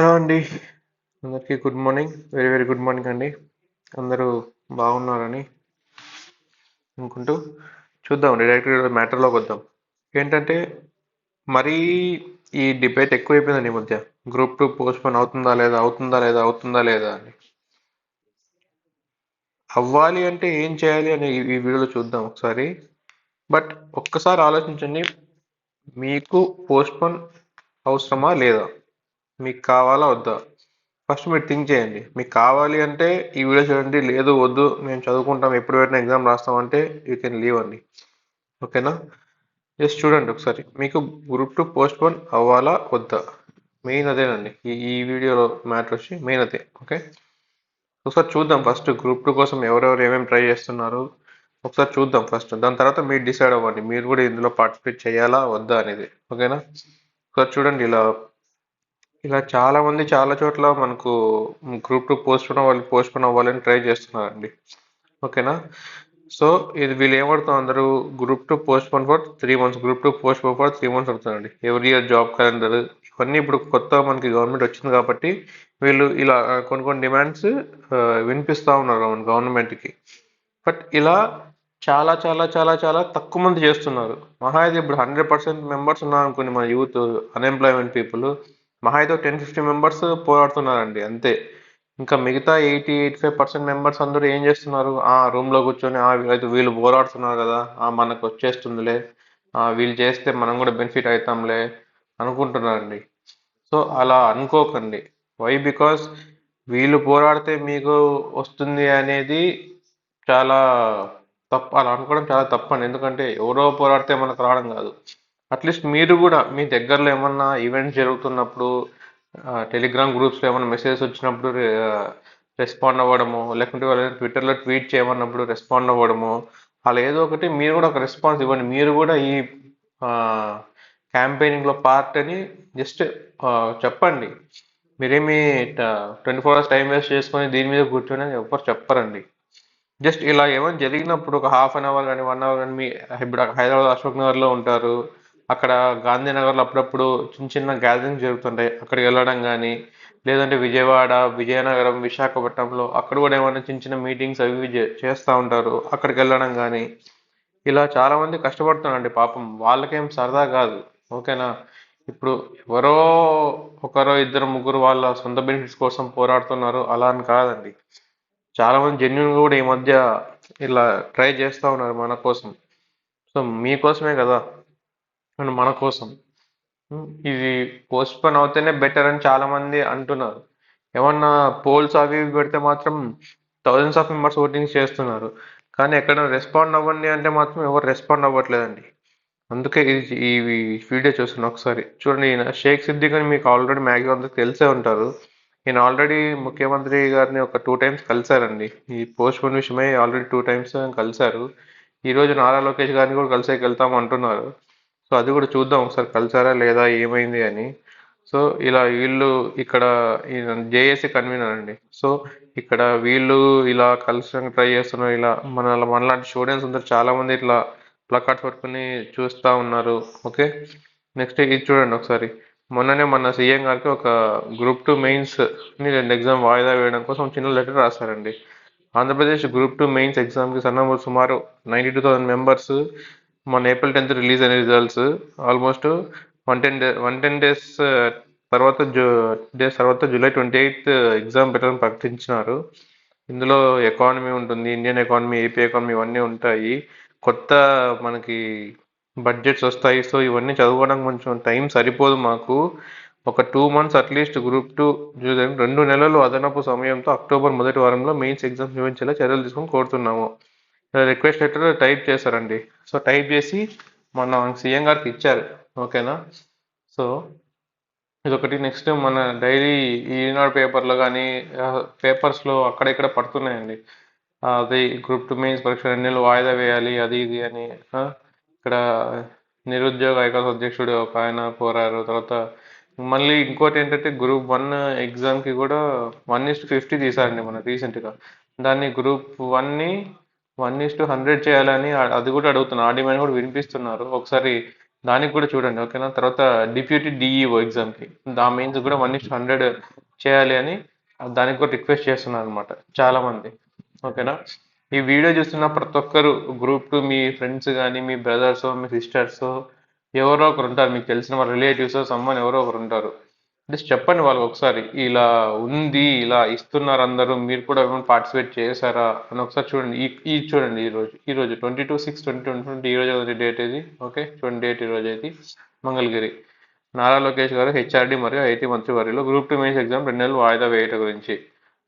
Hello అండి. అందరికీ good morning. Very very good morning అండి. అందరూ బాగున్నారని అనుకుంటూ చూద్దాం డైరెక్ట్ మ్యాటర్లోకి వద్దాం. ఏంటంటే మరీ ఈ డిబేట్ ఎక్కువైపోయిందండి ఈ మధ్య. గ్రూప్ టూ పోస్ట్పోన్ అవుతుందా లేదా అవుతుందా లేదా అవుతుందా లేదా అని. అవ్వాలి అంటే ఏం చేయాలి అని ఈ వీడియోలో చూద్దాం ఒకసారి. బట్ ఒక్కసారి ఆలోచించండి మీకు పోస్ట్పోన్ అవసరమా లేదా? మీకు కావాలా వద్దా? ఫస్ట్ మీరు థింక్ చేయండి. మీకు కావాలి అంటే ఈ వీడియో చూడండి. లేదు వద్దు మేము చదువుకుంటాం. ఎప్పుడు పెట్టిన ఎగ్జామ్ రాస్తాం అంటే యూ కెన్ లీవ్ అండి. ఓకేనా జస్ట్ చూడండి ఒకసారి. మీకు గ్రూప్ టూ పోస్ట్పోన్ అవ్వాలా వద్దా? మెయిన్ అదేనండి. ఈ ఈ వీడియోలో మ్యాటర్ వచ్చి మెయిన్ అదే. ఓకే ఒకసారి చూద్దాం ఫస్ట్ గ్రూప్ టూ కోసం ఎవరెవరు ఏమేమి ట్రై చేస్తున్నారు. ఒకసారి చూద్దాం ఫస్ట్ దాని తర్వాత మీరు డిసైడ్ అవ్వండి. మీరు కూడా ఇందులో పార్టిసిపేట్ చేయాలా వద్దా అనేది. ఓకేనా ఒకసారి చూడండి ఇలా ఇలా చాలా మంది చాలా చోట్ల మనకు గ్రూప్ టూ పోస్ట్పోన్ అవ్వాలి పోస్ట్పోన్ అవ్వాలని ట్రై చేస్తున్నారండి. ఓకేనా? సో ఇది వీళ్ళు ఏమడుతాం అందరూ group two postpone for three months group two postpone for three months అవుతుందండి ఎవ్రీ ఇయర్ జాబ్ క్యాలెండర్ ఇవన్నీ ఇప్పుడు కొత్త మనకి గవర్నమెంట్ వచ్చింది కాబట్టి వీళ్ళు ఇలా కొన్ని కొన్ని డిమాండ్స్ వినిపిస్తూ ఉన్నారు మన గవర్నమెంట్కి బట్ ఇలా చాలా చాలా చాలా చాలా తక్కువ మంది చేస్తున్నారు. మహా అయితే ఇప్పుడు హండ్రెడ్ పర్సెంట్ మెంబర్స్ ఉన్నారు అనుకోండి మన యూత్ అన్ఎంప్లాయ్మెంట్ పీపుల్ మహా అయితే టెన్ ఫిఫ్టీ మెంబర్స్ పోరాడుతున్నారండి అంతే. ఇంకా మిగతా eighty eighty five percent members అందరూ ఏం చేస్తున్నారు? ఆ రూమ్లో కూర్చొని ఆ అయితే వీళ్ళు పోరాడుతున్నారు కదా ఆ మనకు వచ్చేస్తుందిలే వీళ్ళు చేస్తే మనం కూడా బెనిఫిట్ అవుతాంలే అనుకుంటున్నారండి. సో అలా అనుకోకండి. వై బికాస్ వీళ్ళు పోరాడితే మీకు వస్తుంది అనేది చాలా తప్పు అలా అనుకోవడం చాలా తప్పండి. ఎందుకంటే ఎవరో పోరాడితే మనకు రావడం కాదు. అట్లీస్ట్ మీరు కూడా మీ దగ్గరలో ఏమన్నా ఈవెంట్స్ జరుగుతున్నప్పుడు టెలిగ్రామ్ గ్రూప్స్లో ఏమైనా మెసేజ్ వచ్చినప్పుడు రెస్పాండ్ అవ్వడము లేకుంటే వాళ్ళు ట్విట్టర్లో ట్వీట్ చేయమన్నప్పుడు రెస్పాండ్ అవ్వడము అలా ఏదో ఒకటి మీరు కూడా ఒక రెస్పాన్స్ ఇవ్వండి. మీరు కూడా ఈ క్యాంపెయినింగ్లో పార్ట్ అని జస్ట్ చెప్పండి. మీరేమి twenty four hours time waste చేసుకొని దీని మీద కూర్చొని అని చెప్పరండి. జస్ట్ ఇలా ఏమైనా జరిగినప్పుడు ఒక హాఫ్ అన్ అవర్ కానీ వన్ అవర్ కానీ మీ ఇప్పుడు హైదరాబాద్ అశోక్ నగర్లో ఉంటారు అక్కడ గాంధీనగర్లో అప్పుడప్పుడు చిన్న చిన్న గ్యాదరింగ్ జరుగుతుంటాయి. అక్కడికి వెళ్ళడం కానీ లేదంటే విజయవాడ విజయనగరం విశాఖపట్నంలో అక్కడ కూడా ఏమైనా చిన్న చిన్న మీటింగ్స్ అవి చేస్తూ ఉంటారు. అక్కడికి వెళ్ళడం కానీ ఇలా చాలామంది కష్టపడుతున్నారండి పాపం. వాళ్ళకేం సరదా కాదు. ఓకేనా? ఇప్పుడు ఎవరో ఒకరో ఇద్దరు ముగ్గురు వాళ్ళ సొంత బెనిఫిట్స్ కోసం పోరాడుతున్నారు. అలా అని కాదండి. చాలామంది జెన్యున్ కూడా ఈ మధ్య ఇలా ట్రై చేస్తూ ఉన్నారు మన కోసం. సో మీకోసమే కదా. అండ్ మన కోసం. ఉమ్, ఇది పోస్ట్ పోన్ అవుతేనే బెటర్ అని చాలా మంది అంటున్నారు. ఏమన్నా పోల్స్ అవి ఇవి పెడితే మాత్రం థౌజండ్స్ ఆఫ్ మెంబర్స్ ఓటింగ్ చేస్తున్నారు. కానీ ఎక్కడ రెస్పాండ్ అవ్వండి అంటే మాత్రం ఎవరు రెస్పాండ్ అవ్వట్లేదండి. అందుకే ఇది ఈ వీడియో చూస్తున్నా ఒకసారి. చూడండి ఈయన షేక్ సిద్దిక్ అని మీకు ఆల్రెడీ మ్యాక్సిమం అందరికి తెలిసే ఉంటారు. ఈయన ఆల్రెడీ ముఖ్యమంత్రి గారిని ఒక టూ టైమ్స్ కలిశారండి. ఈ పోస్ట్ పోన్ విషయమై ఆల్రెడీ టూ టైమ్స్ కలిశారు. ఈ రోజు నారా లోకేష్ గారిని కూడా కలిసేకి వెళ్తాం అంటున్నారు. సో అది కూడా చూద్దాం ఒకసారి కలిసారా లేదా ఏమైంది అని. సో ఇలా వీళ్ళు ఇక్కడ జేఏసీ కన్వీనర్ అండి. సో ఇక్కడ వీళ్ళు ఇలా కలిసి ట్రై చేస్తున్నారు ఇలా మన మనలాంటి స్టూడెంట్స్ అందరు చాలామంది ఇట్లా ప్లకార్డ్స్ పట్టుకుని చూస్తూ ఉన్నారు. ఓకే? నెక్స్ట్ ఇది చూడండి ఒకసారి. మొన్ననే మన సీఎం గారికి ఒక గ్రూప్ టూ మెయిన్స్ని రెండు ఎగ్జామ్ వాయిదా వేయడం కోసం చిన్న లెటర్ రాశారండి. ఆంధ్రప్రదేశ్ గ్రూప్ టూ మెయిన్స్ ఎగ్జామ్కి సన్నము సుమారు నైంటీ టూ థౌసండ్ మెంబర్స్ మన ఏప్రిల్ టెన్త్ రిలీజ్ అయిన results almost one ten day one ten days తర్వాత జూ డేస్ తర్వాత జూలై ట్వంటీ ఎయిత్ ఎగ్జామ్ పెట్టాలని ప్రకటించినారు. ఇందులో ఎకానమీ ఉంటుంది ఇండియన్ ఎకానమీ ఏపీ ఎకానమీ ఇవన్నీ ఉంటాయి. కొత్త మనకి బడ్జెట్స్ వస్తాయి. సో ఇవన్నీ చదువుకోవడానికి కొంచెం టైం సరిపోదు మాకు. ఒక two months at least group two రెండు నెలలు అదనపు సమయంతో అక్టోబర్ మొదటి వారంలో మెయిన్స్ ఎగ్జామ్స్ నిర్వహించేలా చర్యలు తీసుకొని కోరుతున్నాము. రిక్వెస్ట్ లెటర్ టైప్ చేశారండి. సో టైప్ చేసి మన సీఎం గారికి ఇచ్చారు. ఓకేనా సో ఇదొకటి. నెక్స్ట్ మన డైలీ ఈనాడు పేపర్లో కానీ పేపర్స్లో అక్కడ ఇక్కడ పడుతున్నాయండి. అది గ్రూప్ టూ మెయిన్స్ పరీక్ష రెండు నెలలు వాయిదా వేయాలి అది ఇది అని ఇక్కడ నిరుద్యోగ ఐకాస్ అధ్యక్షుడు ఒక ఆయన కోరారు. తర్వాత మళ్ళీ ఇంకోటి ఏంటంటే గ్రూప్ వన్ ఎగ్జామ్కి కూడా వన్ ఇస్ట్ ఫిఫ్టీ తీసారండి మన రీసెంట్గా దాన్ని గ్రూప్ వన్ని వన్ ఈస్ టు హండ్రెడ్ చేయాలని అది కూడా అడుగుతున్నారు ఆ డిమాండ్ కూడా వినిపిస్తున్నారు. ఒకసారి దానికి కూడా చూడండి ఓకేనా? తర్వాత డిప్యూటీ డిఈఓ ఎగ్జామ్కి దా మెయిన్స్ కూడా వన్ ఇస్ హండ్రెడ్ చేయాలి అని దానికి కూడా రిక్వెస్ట్ చేస్తున్నారు అనమాట చాలామంది. ఓకేనా? ఈ వీడియో చూస్తున్న ప్రతి ఒక్కరు గ్రూప్ టు మీ ఫ్రెండ్స్ కానీ మీ బ్రదర్స్ మీ సిస్టర్స్ ఎవరో ఒకరు ఉంటారు. మీకు తెలిసిన వాళ్ళ రిలేటివ్స్ సమ్మన్ ఎవరో ఒకరు ఉంటారు. జస్ట్ చెప్పండి వాళ్ళకి ఒకసారి ఇలా ఉంది ఇలా ఇస్తున్నారు అందరూ మీరు కూడా ఏమైనా పార్టిసిపేట్ చేశారా? అని ఒకసారి చూడండి. ఈ ఈ చూడండి ఈ రోజు ఈ రోజు twenty two six twenty twenty twenty ఈరోజు రోజు డేట్ ఇది ఓకే చూడండి డేట్ ఈ రోజు అయితే. మంగళగిరి. నారా లోకేష్ గారు హెచ్ఆర్డి మరియు ఐటీ మంత్రి వారిలో గ్రూప్ టూ మెయిన్స్ ఎగ్జామ్ రెండు నెలలు వాయిదా వేయటం గురించి.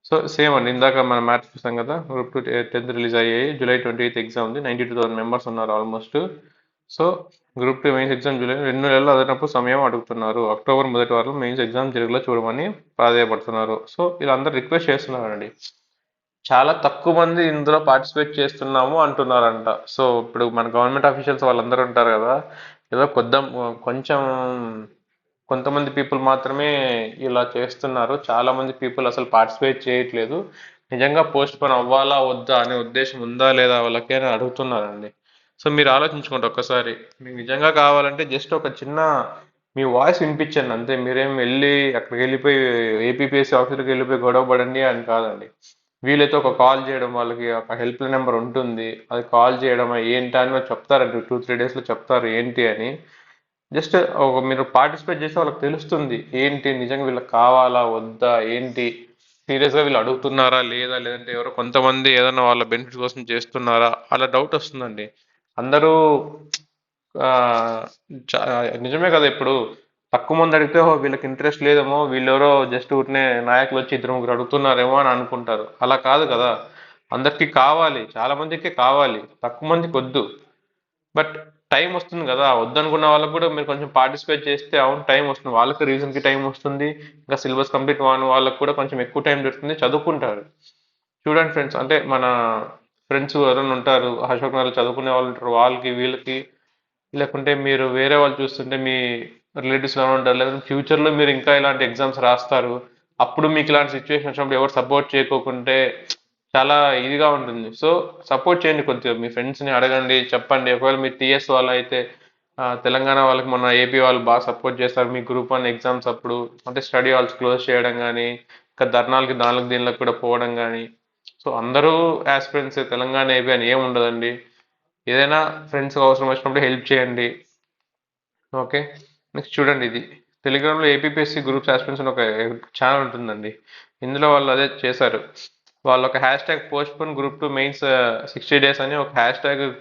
సో సేమ్ అండి. ఇందాక మన మ్యాథ్స్ చూసాం కదా గ్రూప్ టూ టెన్త్ రిలీజ్ అయ్యాయి. జూలై ట్వంటీ ఎయిత్ ఎగ్జామ్ ఉంది. నైంటీ టూ థౌసండ్ మెంబర్స్ ఉన్నారు almost so group two mains exam July రెండు నెలలు అదనపు సమయం అడుగుతున్నారు. అక్టోబర్ మొదటి వారంలో మెయిన్స్ ఎగ్జామ్ జరిగేలా చూడమని ప్రాధాయపడుతున్నారు. సో వీళ్ళందరూ రిక్వెస్ట్ చేస్తున్నారండి. చాలా తక్కువ మంది ఇందులో పార్టిసిపేట్ చేస్తున్నాము అంటున్నారంట. సో ఇప్పుడు మన గవర్నమెంట్ ఆఫీషియల్స్ వాళ్ళందరూ ఉంటారు కదా ఏదో కొద్ద కొంచెం కొంతమంది పీపుల్ మాత్రమే ఇలా చేస్తున్నారు. చాలామంది పీపుల్ అసలు పార్టిసిపేట్ చేయట్లేదు. నిజంగా పోస్ట్ పోన్ అవ్వాలా వద్దా అనే ఉద్దేశం ఉందా లేదా వాళ్ళకి అని అడుగుతున్నారండి. సో మీరు ఆలోచించుకోండి ఒక్కసారి. మీకు నిజంగా కావాలంటే జస్ట్ ఒక చిన్న మీ వాయిస్ వినిపించండి. అంతే మీరేం వెళ్ళి అక్కడికి వెళ్ళిపోయి ఏపీపీఎస్సీ ఆఫీసర్కి వెళ్ళిపోయి గొడవ పడండి అని కాదండి. వీలైతే ఒక కాల్ చేయడం వాళ్ళకి ఒక హెల్ప్ లైన్ నెంబర్ ఉంటుంది. అది కాల్ చేయడం ఏంటి అని చెప్తారండి. టూ త్రీ డేస్లో చెప్తారు ఏంటి అని. జస్ట్ ఒక మీరు పార్టిసిపేట్ చేస్తే వాళ్ళకి తెలుస్తుంది. ఏంటి నిజంగా వీళ్ళకి కావాలా వద్దా ఏంటి? సీరియస్గా వీళ్ళు అడుగుతున్నారా లేదా? లేదంటే ఎవరో కొంతమంది ఏదైనా వాళ్ళ బెనిఫిట్స్ కోసం చేస్తున్నారా? అలా డౌట్ వస్తుందండి. అందరూ నిజమే కదా ఇప్పుడు? తక్కువ మంది అడిగితే వీళ్ళకి ఇంట్రెస్ట్ లేదేమో వీళ్ళెవరో జస్ట్ ఊరినే నాయకులు వచ్చి ఇద్దరు ముగ్గురు అడుగుతున్నారేమో అని అనుకుంటారు. అలా కాదు కదా? అందరికీ కావాలి చాలా మందికి కావాలి తక్కువ మందికి వద్దు. బట్ టైం వస్తుంది కదా? వద్దనుకున్న వాళ్ళకు కూడా మీరు కొంచెం పార్టిసిపేట్ చేస్తే అవును టైం వస్తుంది. వాళ్ళకి రీజన్కి టైం వస్తుంది. ఇంకా సిలబస్ కంప్లీట్ కాని వాళ్ళకి కూడా కొంచెం ఎక్కువ టైం దొరుకుతుంది చదువుకుంటారు. చూడండి ఫ్రెండ్స్ అంటే మన ఫ్రెండ్స్ ఎవరైనా ఉంటారు అశోక్ నగర్ చదువుకునే వాళ్ళు ఉంటారు వాళ్ళకి వీళ్ళకి లేకుంటే మీరు వేరే వాళ్ళు చూస్తుంటే మీ రిలేటివ్స్ ఎవరైనా ఉంటారు లేదంటే ఫ్యూచర్లో మీరు ఇంకా ఇలాంటి ఎగ్జామ్స్ రాస్తారు అప్పుడు మీకు ఇలాంటి సిచ్యువేషన్ వచ్చినప్పుడు ఎవరు సపోర్ట్ చేయకోకుంటే చాలా ఇదిగా ఉంటుంది. సో సపోర్ట్ చేయండి కొద్దిగా. మీ ఫ్రెండ్స్ని అడగండి చెప్పండి. ఒకవేళ మీరు టీఎస్ వాళ్ళు అయితే తెలంగాణ వాళ్ళకి మన ఏపీ వాళ్ళు బాగా సపోర్ట్ చేస్తారు. మీ గ్రూప్ వన్ ఎగ్జామ్స్ అప్పుడు అంటే స్టడీ హాల్స్ క్లోజ్ చేయడం కానీ ఇంకా ధర్నాలకి దానికి దీనిలోకి కూడా పోవడం కానీ సో అందరూ యాస్పిరెంట్స్ తెలంగాణ ఏపీ అని ఏం ఉండదండి. ఏదైనా ఫ్రెండ్స్కి అవసరం వచ్చినప్పుడు హెల్ప్ చేయండి. ఓకే నెక్స్ట్ చూడండి ఇది. టెలిగ్రామ్లో ఏపీఎస్సి గ్రూప్స్ ఆస్పిరెంట్స్ అని ఒక ఛానల్ ఉంటుందండి. ఇందులో వాళ్ళు అదే చేశారు. వాళ్ళు ఒక hashtag postpone group two mains sixty days అని ఒక హ్యాష్ ట్యాగ్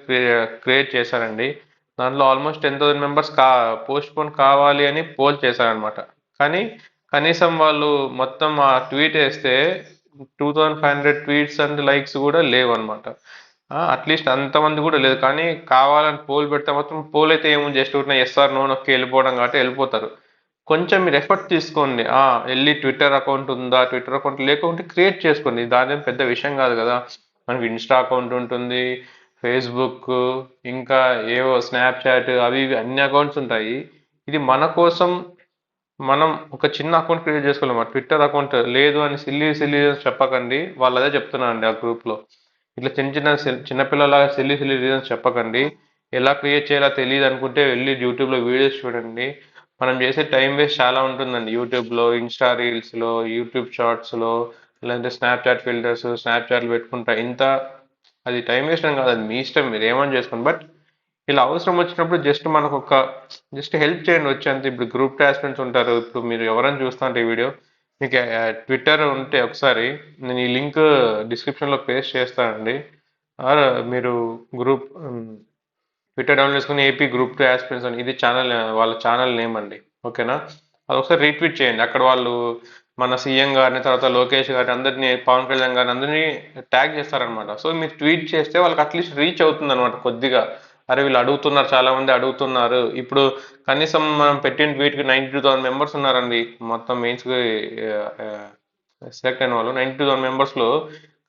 క్రియేట్ చేశారండి. దాంట్లో ఆల్మోస్ట్ టెన్ థౌసండ్ మెంబర్స్ కా పోస్ట్ పోన్ కావాలి అని పోల్ చేశారనమాట కానీ కనీసం వాళ్ళు మొత్తం ఆ ట్వీట్ వేస్తే two thousand five hundred tweets and likes కూడా లేవు అనమాట అట్లీస్ట్ అంతమంది కూడా లేదు. కానీ కావాలని పోల్ పెడితే మాత్రం పోల్ అయితే ఏమో జస్ట్ ఊరిన ఎస్ఆర్ నో నొక్కి వెళ్ళిపోవడం కాబట్టి వెళ్ళిపోతారు. కొంచెం మీరు ఎఫర్ట్ తీసుకోండి. ఆ వెళ్ళి ట్విట్టర్ అకౌంట్ ఉందా? ట్విట్టర్ అకౌంట్ లేకుంటే క్రియేట్ చేసుకోండి. దాని పెద్ద విషయం కాదు కదా. మనకి ఇన్స్టా అకౌంట్ ఉంటుంది ఫేస్బుక్ ఇంకా ఏవో స్నాప్చాట్ అవి ఇవి అన్ని అకౌంట్స్ ఉంటాయి. ఇది మన కోసం మనం ఒక చిన్న అకౌంట్ క్రియేట్ చేసుకోలేము. ట్విట్టర్ అకౌంట్ లేదు అని సిల్లి సిల్లి చెప్పకండి. వాళ్ళు అదే చెప్తున్నారండి ఆ గ్రూప్లో ఇట్లా చిన్న చిన్న సిల్- చిన్నపిల్లలాగా సిల్లి సిల్లి రీజన్స్ చెప్పకండి. ఎలా క్రియేట్ చేయాలో తెలియదు అనుకుంటే వెళ్ళి యూట్యూబ్లో వీడియోస్ చూడండి. మనం చేసే టైం వేస్ట్ చాలా ఉంటుందండి. యూట్యూబ్లో ఇన్స్టా రీల్స్లో యూట్యూబ్ షార్ట్స్లో లేదంటే స్నాప్చాట్ ఫిల్టర్స్ స్నాప్చాట్లు పెట్టుకుంటా. ఇంత అది టైం వేస్ట్ అని కాదు అది మీ ఇష్టం. మీరు ఏమని చేసుకోండి బట్ ఇలా అవసరం వచ్చినప్పుడు జస్ట్ మనకు ఒక జస్ట్ హెల్ప్ చేయండి వచ్చేంత. ఇప్పుడు గ్రూప్ టాస్మెంట్స్ ఉంటారు ఇప్పుడు మీరు ఎవరైనా చూస్తా ఉంటే ఈ వీడియో మీకు ట్విట్టర్ ఉంటే ఒకసారి నేను ఈ లింక్ డిస్క్రిప్షన్లో పేస్ట్ చేస్తానండి. ఆర్ మీరు గ్రూప్ ట్విట్టర్ డౌన్లోడ్ చేసుకుని ఏపీ గ్రూప్ టూ ఆస్పిరెంట్స్ అని ఇది ఛానల్ వాళ్ళ ఛానల్ నేమ్ అండి. ఓకేనా? అది ఒకసారి రీట్వీట్ చేయండి. అక్కడ వాళ్ళు మన సీఎం గారిని తర్వాత లోకేష్ గారిని అందరినీ పవన్ కళ్యాణ్ గారిని అందరినీ ట్యాగ్ చేస్తారనమాట సో మీరు ట్వీట్ చేస్తే వాళ్ళకి అట్లీస్ట్ రీచ్ అవుతుంది అనమాట కొద్దిగా. అరే వీళ్ళు అడుగుతున్నారు చాలా మంది అడుగుతున్నారు. ఇప్పుడు కనీసం మనం పెట్టిన ట్వీట్కి నైంటీ టూ థౌసండ్ మెంబర్స్ ఉన్నారండి. మొత్తం మెయిన్స్కి సెలెక్ట్ అయిన వాళ్ళు. నైంటీ టూ థౌసండ్ మెంబర్స్లో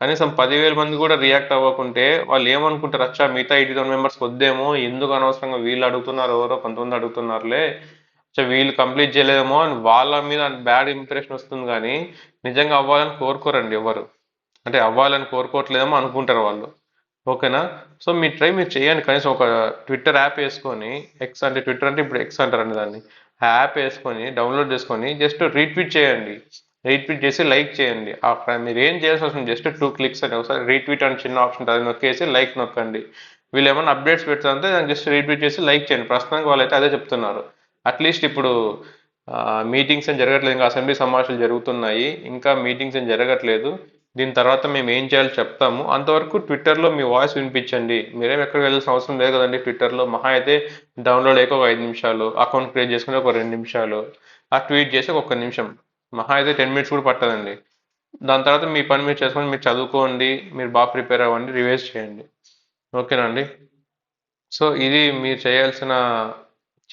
కనీసం పదివేల మంది కూడా రియాక్ట్ అవ్వకుంటే వాళ్ళు ఏమనుకుంటారు అచ్చా మిగతా ఎయిటీ థౌసండ్ మెంబర్స్ వద్దేమో ఎందుకు అనవసరంగా వీళ్ళు అడుగుతున్నారు ఎవరో కొంతమంది అడుగుతున్నారులే. సో వీళ్ళు కంప్లీట్ చేయలేదేమో అని వాళ్ళ మీద బ్యాడ్ ఇంప్రెషన్ వస్తుంది కానీ నిజంగా అవ్వాలని కోరుకోరండి ఎవరు. అంటే అవ్వాలని కోరుకోవట్లేదేమో అనుకుంటారు వాళ్ళు. ఓకేనా? సో మీ ట్రై మీరు చేయండి. కనీసం ఒక ట్విట్టర్ యాప్ వేసుకొని ఎక్స్ అంటే ట్విట్టర్ అంటే ఇప్పుడు ఎక్స్ అంటారండి దాన్ని. ఆ యాప్ వేసుకొని డౌన్లోడ్ చేసుకొని జస్ట్ రీట్వీట్ చేయండి. రీట్వీట్ చేసి లైక్ చేయండి. అక్కడ మీరు ఏం చేయాల్సి వస్తుంది జస్ట్ టూ క్లిక్స్ అని ఒకసారి రీట్వీట్ అని చిన్న ఆప్షన్ ఉంటుంది. అది నొక్కేసి లైక్ నొక్కండి. వీళ్ళు ఏమైనా అప్డేట్స్ పెడతారంటే దాన్ని జస్ట్ రీట్వీట్ చేసి లైక్ చేయండి. ప్రస్తుతానికి వాళ్ళైతే అదే చెప్తున్నారు. అట్లీస్ట్ ఇప్పుడు మీటింగ్స్ ఏం జరగట్లేదు. ఇంకా అసెంబ్లీ సమావేశాలు జరుగుతున్నాయి. ఇంకా మీటింగ్స్ ఏం జరగట్లేదు. దీని తర్వాత మేము ఏం చేయాలో చెప్తాము. అంతవరకు ట్విట్టర్లో మీ వాయిస్ వినిపించండి. మీరేం ఎక్కడికి వెళ్ళాల్సిన అవసరం లేదు కదండి ట్విట్టర్లో మహా అయితే డౌన్లోడ్ అయ్యి ఒక ఐదు నిమిషాలు అకౌంట్ క్రియేట్ చేసుకుని ఒక రెండు నిమిషాలు ఆ ట్వీట్ చేసి ఒక నిమిషం. మహా అయితే టెన్ మినిట్స్ కూడా పట్టదండి. దాని తర్వాత మీ పని మీరు చేసుకొని మీరు చదువుకోండి. మీరు బాగా ప్రిపేర్ అవ్వండి. రివైజ్ చేయండి. ఓకేనా అండి? సో ఇది మీరు చేయాల్సిన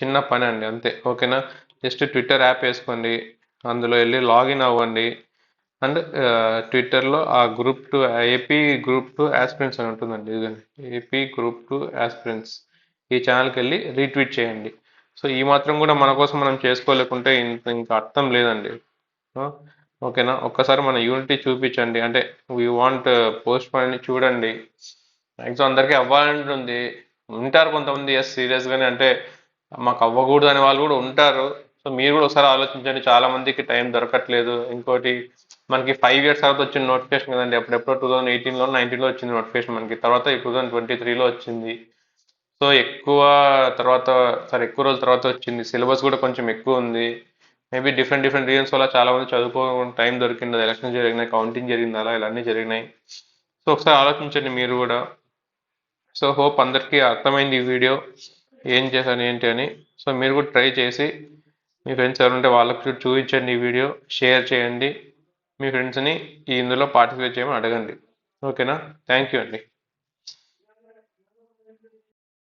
చిన్న పని అండి. అంతే. ఓకేనా? జస్ట్ ట్విట్టర్ యాప్ వేసుకోండి. అందులో వెళ్ళి లాగిన్ అవ్వండి. అండ్ ట్విట్టర్లో ఆ group two AP group two aspirants అని ఉంటుందండి ఇదండి ఏపీ గ్రూప్ టు ఆస్పిరెంట్స్ ఈ ఛానల్కి వెళ్ళి రీట్వీట్ చేయండి. సో ఈ మాత్రం కూడా మన కోసం మనం చేసుకోలేకుంటే ఇంత ఇంకా అర్థం లేదండి. ఓకేనా? ఒక్కసారి మన యూనిటీ చూపించండి. అంటే వీ వాంట్ పోస్ట్ పని చూడండి. మ్యాక్సిమం అందరికీ అవ్వాలంటుంది. ఉంటారు కొంతమంది ఎస్ సీరియస్గానే అంటే మాకు అవ్వకూడదు అనే వాళ్ళు కూడా ఉంటారు. సో మీరు కూడా ఒకసారి ఆలోచించండి. చాలామందికి టైం దొరకట్లేదు. ఇంకోటి మనకి ఫైవ్ ఇయర్స్ తర్వాత వచ్చిన నోటిఫికేషన్ కదండి. అప్పుడెప్పుడో టూ థౌసండ్ ఎయిటీన్లో నైన్టీన్లో వచ్చింది నోటిఫికేషన్ మనకి. తర్వాత టూ థౌసండ్ ట్వంటీ త్రీలో వచ్చింది. సో ఎక్కువ తర్వాత సరే ఎక్కువ రోజుల తర్వాత వచ్చింది. సిలబస్ కూడా కొంచెం ఎక్కువ ఉంది. మేబీ డిఫరెంట్ డిఫరెంట్ రీజన్స్ వల్ల చాలా మంది చదువుకో టైం దొరికింది. ఎలక్షన్ జరిగినాయి కౌంటింగ్ జరిగింది అలా ఇలా అన్నీ జరిగినాయి. సో ఒకసారి ఆలోచించండి మీరు కూడా. సో హోప్ అందరికీ అర్థమైంది ఈ వీడియో ఏం చేశాను ఏంటి అని. సో మీరు కూడా ట్రై చేసి మీ ఫ్రెండ్స్ ఎవరుంటే వాళ్ళకి చూపించండి ఈ వీడియో షేర్ చేయండి. మీ ఫ్రెండ్స్ని ఇందులో పార్టిసిపేట్ చేయమని అడగండి. ఓకేనా థ్యాంక్ యూ అండి.